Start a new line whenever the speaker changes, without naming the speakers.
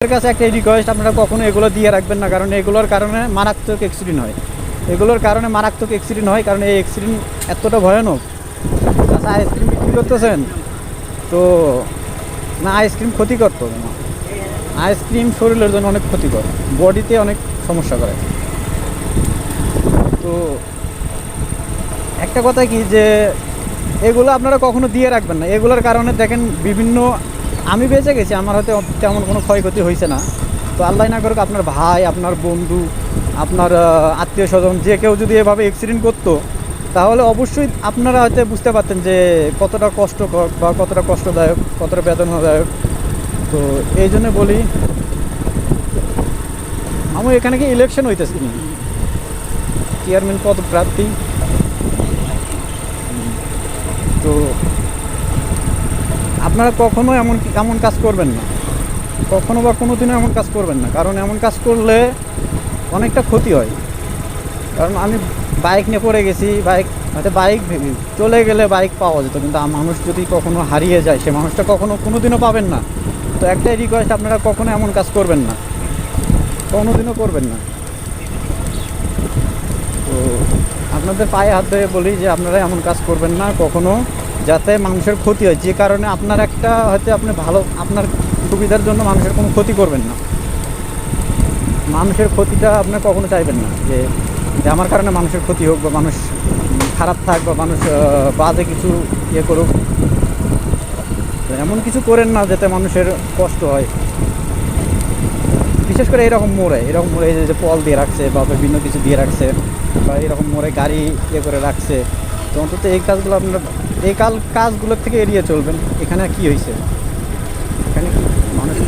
আপনাদের কাছে একটা রিকোয়েস্ট আপনারা কখনো এগুলো দিয়ে রাখবেন না, কারণ এগুলোর কারণে মারাত্মক অ্যাক্সিডেন্ট হয়। এগুলোর কারণে মারাত্মক অ্যাক্সিডেন্ট হয়, কারণ এই অ্যাক্সিডেন্ট এতটা ভয়ানক। আচ্ছা আইসক্রিম বিক্রি করতেছেন? তো না আইসক্রিম ক্ষতিকর তো না। আইসক্রিম শরীরের জন্য অনেক ক্ষতিকর, বডিতে অনেক সমস্যা করে। তো একটা কথা কি যে, এগুলো আপনারা কখনো দিয়ে রাখবেন না। এগুলোর কারণে দেখেন বিভিন্ন আমি বেঁচে গেছি, আমার হয়তো তেমন কোনো ক্ষয়ক্ষতি হয়েছে না। তো আল্লাহ না করুক আপনার ভাই, আপনার বন্ধু, আপনার আত্মীয় স্বজন যে কেউ যদি এভাবে অ্যাক্সিডেন্ট করতো, তাহলে অবশ্যই আপনারা হয়তো বুঝতে পারতেন যে কতটা কষ্টকর বা কতটা কষ্টদায়ক, কতটা বেদনাদায়ক। তো এই জন্য বলি, আমি এখানে কি ইলেকশন হইতেছি চেয়ারম্যান পদ প্রার্থী তো আপনারা কখনো এমন এমন কাজ করবেন না। কখনো বা কোনো দিনও এমন কাজ করবেন না। কারণ এমন কাজ করলে অনেকটা ক্ষতি হয়। কারণ আমি বাইক নিয়ে পড়ে গেছি বাইক হয়তো বাইক চলে গেলে বাইক পাওয়া যেত, কিন্তু মানুষ যদি কখনো হারিয়ে যায়, সে মানুষটা কখনো কোনো দিনও পাবেন না। তো একটাই রিকোয়েস্ট আপনারা কখনো এমন কাজ করবেন না। কোনো দিনও করবেন না। তো আপনাদের পায়ে হাত ধরে বলি যে, আপনারা এমন কাজ করবেন না, কখনো যাতে মানুষের ক্ষতি হয়, যে কারণে আপনার একটা হয়তো আপনি ভালো, আপনার সুবিধার জন্য মানুষের কোনো ক্ষতি করবেন না। মানুষের ক্ষতিটা আপনি কখনো চাইবেন না, যে যে আমার কারণে মানুষের ক্ষতি হোক বা মানুষ খারাপ থাক বা মানুষ বাজে কিছু ইয়ে করুক। এমন কিছু করেন না যাতে মানুষের কষ্ট হয়। বিশেষ করে এরকম মোড়ে এরকম মোড়ে যে পল দিয়ে রাখছে বা বিভিন্ন কিছু দিয়ে রাখছে বা এরকম মোড়ে গাড়ি ইয়ে করে রাখছে। তো অন্তত এই কাজগুলো আপনারা এই কাল কাজগুলোর থেকে এড়িয়ে চলবেন। এখানে কি হয়েছে এখানে কি